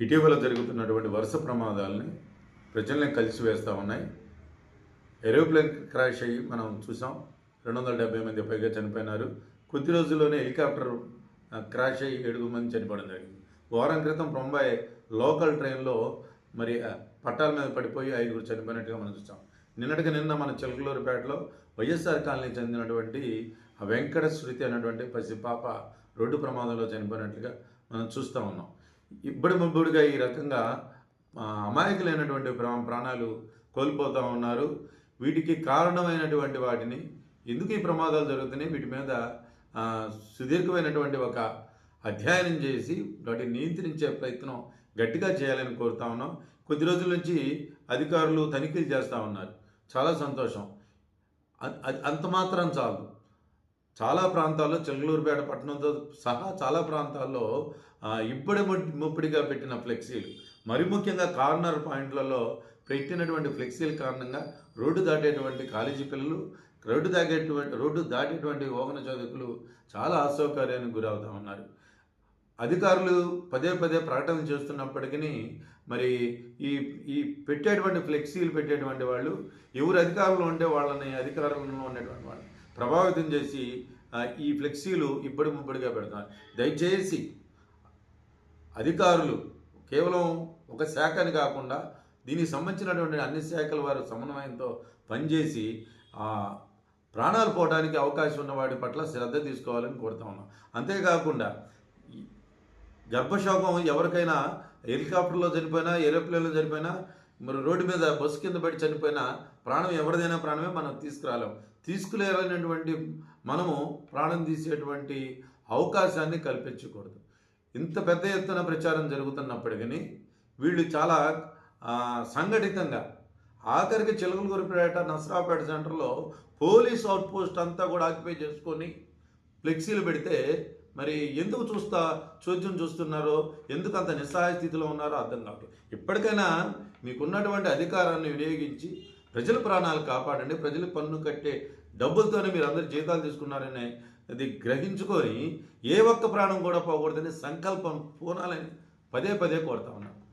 ఇటీవల జరుగుతున్నటువంటి వరుస ప్రమాదాలని ప్రజల్ని కలిసి వేస్తూ ఉన్నాయి. ఏరోప్లేన్ క్రాష్ అయ్యి మనం చూసాం. రెండు వందల డెబ్బై మంది పైగా చనిపోయినారు. కొద్ది రోజుల్లోనే హెలికాప్టర్ క్రాష్ అయ్యి ఏడుగురు మంది చనిపోవడం జరిగింది. వారం క్రితం బొంబాయి లోకల్ ట్రైన్లో మరి పట్టాల మీద పడిపోయి ఐదుగురు చనిపోయినట్టుగా మనం చూసాం. నిన్నటికి నిన్న మన చిలకలూరుపేటలో వైఎస్ఆర్ కాలనీ చెందినటువంటి వెంకట శృతి అనేటువంటి పసి పాప రోడ్డు ప్రమాదంలో చనిపోయినట్లుగా మనం చూస్తూ ఉన్నాం. ఇబ్బడి ముబ్బడిగా ఈ రకంగా అమాయకులైనటువంటి ప్రా ప్రాణాలు కోల్పోతూ ఉన్నారు. వీటికి కారణమైనటువంటి వాటిని ఎందుకు ఈ ప్రమాదాలు జరుగుతున్నాయి? వీటి మీద సుదీర్ఘమైనటువంటి ఒక అధ్యయనం చేసి వాటిని నియంత్రించే ప్రయత్నం గట్టిగా చేయాలని కోరుతా ఉన్నాం. కొద్ది రోజుల నుంచి అధికారులు తనిఖీలు చేస్తూ ఉన్నారు. చాలా సంతోషం. అంత మాత్రం చాలు. చాలా ప్రాంతాల్లో చెంగళూరుపేట పట్టణంతో సహా చాలా ప్రాంతాల్లో ఇప్పటి ముప్పటిగా ముప్పిడిగా పెట్టిన ఫ్లెక్సీలు. మరి ముఖ్యంగా కార్నర్ పాయింట్లలో పెట్టినటువంటి ఫ్లెక్సీల కారణంగా రోడ్డు దాటేటువంటి కాలేజీ పిల్లలు రోడ్డు దాగేటువంటి రోడ్డు దాటేటువంటి ఓగన చదువుకులు చాలా అసౌకర్యానికి గురవుతూ ఉన్నారు. అధికారులు పదే పదే ప్రకటన చేస్తున్నప్పటికీ మరి ఈ ఈ పెట్టేటువంటి ఫ్లెక్సీలు పెట్టేటువంటి వాళ్ళు ఎవరు అధికారంలో ఉంటే వాళ్ళని అధికారంలో ఉండేటువంటి వాళ్ళు. ప్రభావితం చేసి ఈ ఫ్లెక్సీలు ఇబ్బడి ముబ్బడిగా పెడతారు. దయచేసి అధికారులు కేవలం ఒక శాఖని కాకుండా దీనికి సంబంధించినటువంటి అన్ని శాఖల వారు సమన్వయంతో పనిచేసి ప్రాణాలు పోవడానికి అవకాశం ఉన్న వాటి పట్ల శ్రద్ధ తీసుకోవాలని కోరుతా ఉన్నాం. అంతేకాకుండా గర్భశోకం ఎవరికైనా హెలికాప్టర్లో చనిపోయినా ఏరోప్లేన్లో చనిపోయినా మరి రోడ్డు మీద బస్సు కింద పడి చనిపోయినా ప్రాణం ఎవరిదైనా ప్రాణమే మనం తీసుకురాలేం. తీసుకులేనటువంటి మనము ప్రాణం తీసేటువంటి అవకాశాన్ని కల్పించకూడదు. ఇంత పెద్ద ఎత్తున ప్రచారం జరుగుతున్నప్పటికీ వీళ్ళు చాలా సంఘటితంగా ఆఖరికి చిలకలూరుపేట నసరాపేట సెంటర్లో పోలీస్ అవుట్పోస్ట్ అంతా కూడా ఆక్యుపై చేసుకొని ఫ్లెక్సీలు పెడితే మరి ఎందుకు చూస్తా చోద్యం చూస్తున్నారో ఎందుకు అంత నిస్సహాయ స్థితిలో ఉన్నారో అర్థం కావట్లేదు. ఇప్పటికైనా మీకున్నటువంటి అధికారాన్ని వినియోగించి ప్రజల ప్రాణాలు కాపాడండి ప్రజలు పన్ను కట్టే డబ్బులతోనే మీరు అందరు జీతాలు తీసుకున్నారని అది గ్రహించుకొని ఏ ఒక్క ప్రాణం కూడా పోకూడదని సంకల్పం పూనాలని పదే పదే కోరుతా ఉన్నాను